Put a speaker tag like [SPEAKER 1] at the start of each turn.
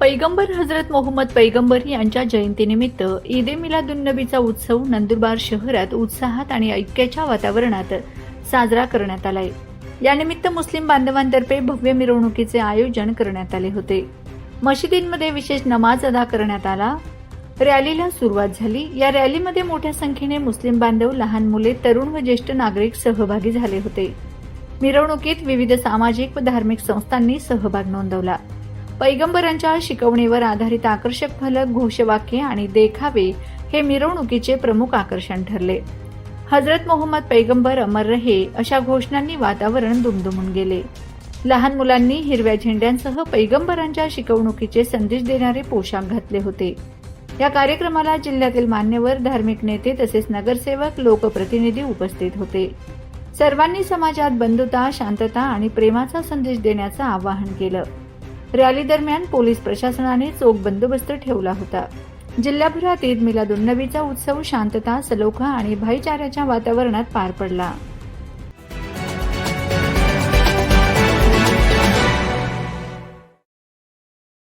[SPEAKER 1] पैगंबर हजरत मोहम्मद पैगंबर यांच्या जयंतीनिमित्त ईद ए मिलादुन्नबीचा उत्सव नंदुरबार शहरात उत्साहात आणि ऐक्याच्या वातावरणात साजरा करण्यात आलाय. यानिमित्त मुस्लिम बांधवांतर्फे भव्य मिरवणुकीचे आयोजन करण्यात आले होते. मशिदींमध्ये विशेष नमाज अदा करण्यात आला. रॅलीला सुरुवात झाली. या रॅलीमध्ये मोठ्या संख्येने मुस्लिम बांधव लहान मुले तरुण व ज्येष्ठ नागरिक सहभागी झाले होते. मिरवणुकीत विविध सामाजिक व धार्मिक संस्थांनी सहभाग नोंदवला. पैगंबरांच्या शिकवणीवर आधारित आकर्षक फलक घोषवाक्य आणि देखावे हे मिरवणुकीचे प्रमुख आकर्षण ठरले. हजरत मोहम्मद पैगंबर अमर रहे अशा घोषणांनी वातावरण दुमदुमून गेले. लहान मुलांनी हिरव्या झेंड्यांसह पैगंबरांच्या शिकवणुकीचे संदेश देणारे पोशाख घातले होते. या कार्यक्रमाला जिल्ह्यातील मान्यवर धार्मिक नेते तसेच नगरसेवक लोकप्रतिनिधी उपस्थित होते. सर्वांनी समाजात बंधुता शांतता आणि प्रेमाचा संदेश देण्याचं आवाहन केलं. रॅली दरम्यान पोलीस प्रशासनाने चोख बंदोबस्त ठेवला होता. जिल्हाभरात ईद मिलादुन्नबीचा उत्सव शांतता सलोखा आणि भाईचाऱ्याच्या वातावरणात पार पडला.